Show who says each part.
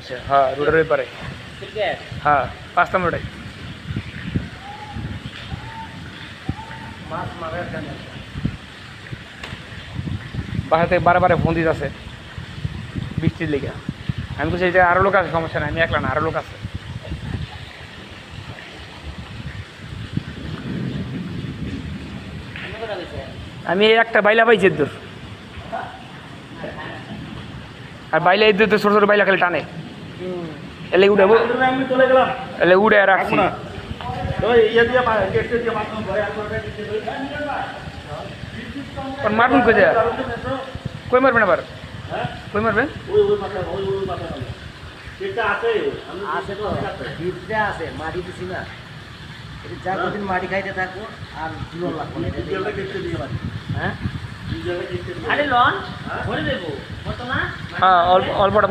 Speaker 1: পাশে হ্যাঁ রোডের ওই পারে। হ্যাঁ পাঁচ নম্বরটাই
Speaker 2: মাছ মারার
Speaker 1: বাসা থেকে বারে বারে ফোন দিতে আছে বৃষ্টির লেগে। আমি বলছি যে আরও লোক আছে সমস্যা নাই আমি একলা না আরও লোক আছে।
Speaker 2: আমি
Speaker 1: একটা বাইলা পাইছি দূর আর বাইলা এই দূর ছোটো ছোটো বাইলা খালি টানে। এলে উঠে
Speaker 3: আমি চলে গেলাম।
Speaker 1: এলে উড়ে রাখছি
Speaker 3: না। ওই ইয়ে দিয়ে পা- গেটে দিয়ে মাধ্যম ভয় আর করবে দিতে বলে।
Speaker 1: আর মারবেন কোথায় কই মারবেন আবার?
Speaker 3: হ্যাঁ?
Speaker 1: কই মারবেন?
Speaker 3: ওই ওই পাশে ওই ওই পাশে হবে। গেটটা আছে। আমি
Speaker 2: আছে তো। ভিতরে আছে। মাটি দিছি না। যা কদিন মাটি খাইতে থাকব আর জীবন লাগবো হ্যাঁ? আরে লন ভরে দেবো। কত না
Speaker 1: হ্যাঁ অল্প অল্পটা